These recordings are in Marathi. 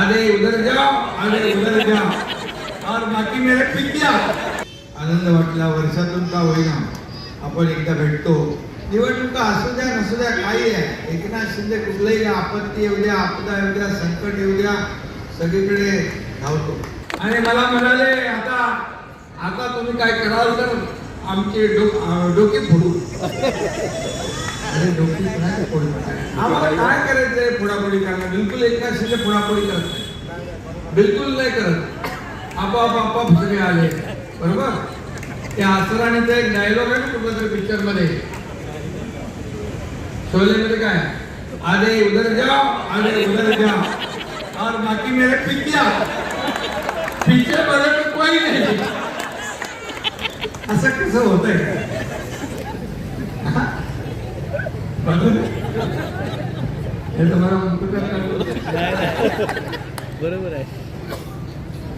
अरे उधर जाओ अरे उधर जाओ और बाकी मेरे पित्या आनंद वाटला वर्षातून का होईना. आपण एकदा भेटतो. निवडणुका असू द्या नसू द्या काही आहे. एकनाथ शिंदे कुठलंही आपत्ती येऊ द्या आपदा येऊ द्या संकट येऊ द्या सगळीकडे धावतो. आणि मला म्हणाले आता आता तुम्ही काय कराल तर आमचे डोकी डोके फोडू. अरे डोकी नाही फोडू आम्हाला काय करायचंय पुढापुढी करणं बिलकुल एकाशीने पुढापुढी करत नाही. बिलकुल नाही करत. आपोआप आपोआप सगळे आले. बरोबर? त्या आसराणीचा एक डायलॉग आहे ना कुठल्या तरी पिक्चरमध्ये. शोले मध्ये काय? आधे उधर जाओ आधे उधर जाओ और बाकी मेरे पिक्या पिक्चरमध्ये में कोई नाही. असं कसं होतंय? बरोबर आहे? हे तुम्हाला मुकुटात काढलं. बरोबर आहे.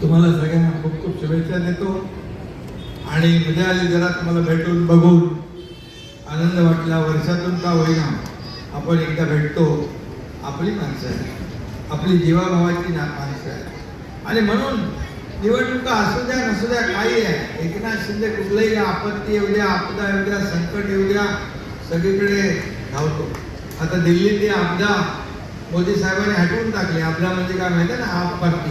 तुम्हाला सगळ्यांना खूप खूप शुभेच्छा देतो. आणि मजा आली जरा तुम्हाला भेटून बघून. आनंद वाटला वर्षातून का होईना. आपण एकदा भेटतो. आपली माणसं आहे आपली जीवाभावाची ना माणसं आहे आणि म्हणून निवडणुका असू द्या नसू द्या काही आहे. एकनाथ शिंदे कुठलंही आपत्ती येऊ द्या आपदा येऊ द्या संकट येऊ द्या सगळीकडे धावतो. आता दिल्लीतली आपदा मोदी साहेबांनी हटवून टाकली. आपला म्हणजे काय माहिती ना आप पार्टी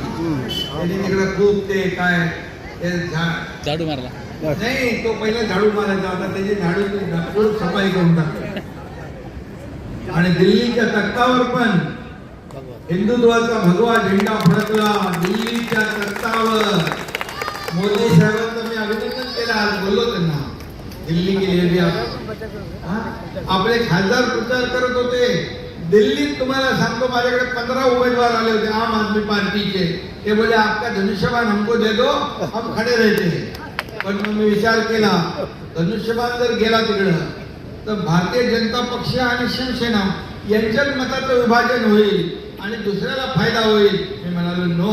त्यांनी तिकडे खूप ते काय ते झाडू. मारला. नाही तो पहिला झाडू मारायचा होता. त्याची झाडू खूप सफाई करून टाकली. आणि दिल्लीच्या तख्तावर पण हिंदुत्वाचा भगवा झेंडा फडकला. दिल्लीच्या तख्तावर. मोदी साहेबांचं मी अभिनंदन केलं. आज बोललो त्यांना. दिल्ली के हा? आपले खासदार प्रचार करत होते. दिल्लीत तुम्हाला सांगतो माझ्याकडे पंधरा उमेदवार आले होते आम आदमी पार्टीचे. ते बोले आपका धनुष्यबाण हमको दे दो हम खडे राहते पण मग मी विचार केला धनुष्यबाण जर गेला तिकडं तर भारतीय जनता पक्ष आणि शिवसेना यांच्यात मताचं विभाजन होईल आणि दुसऱ्याला फायदा होईल. मी म्हणालो नो.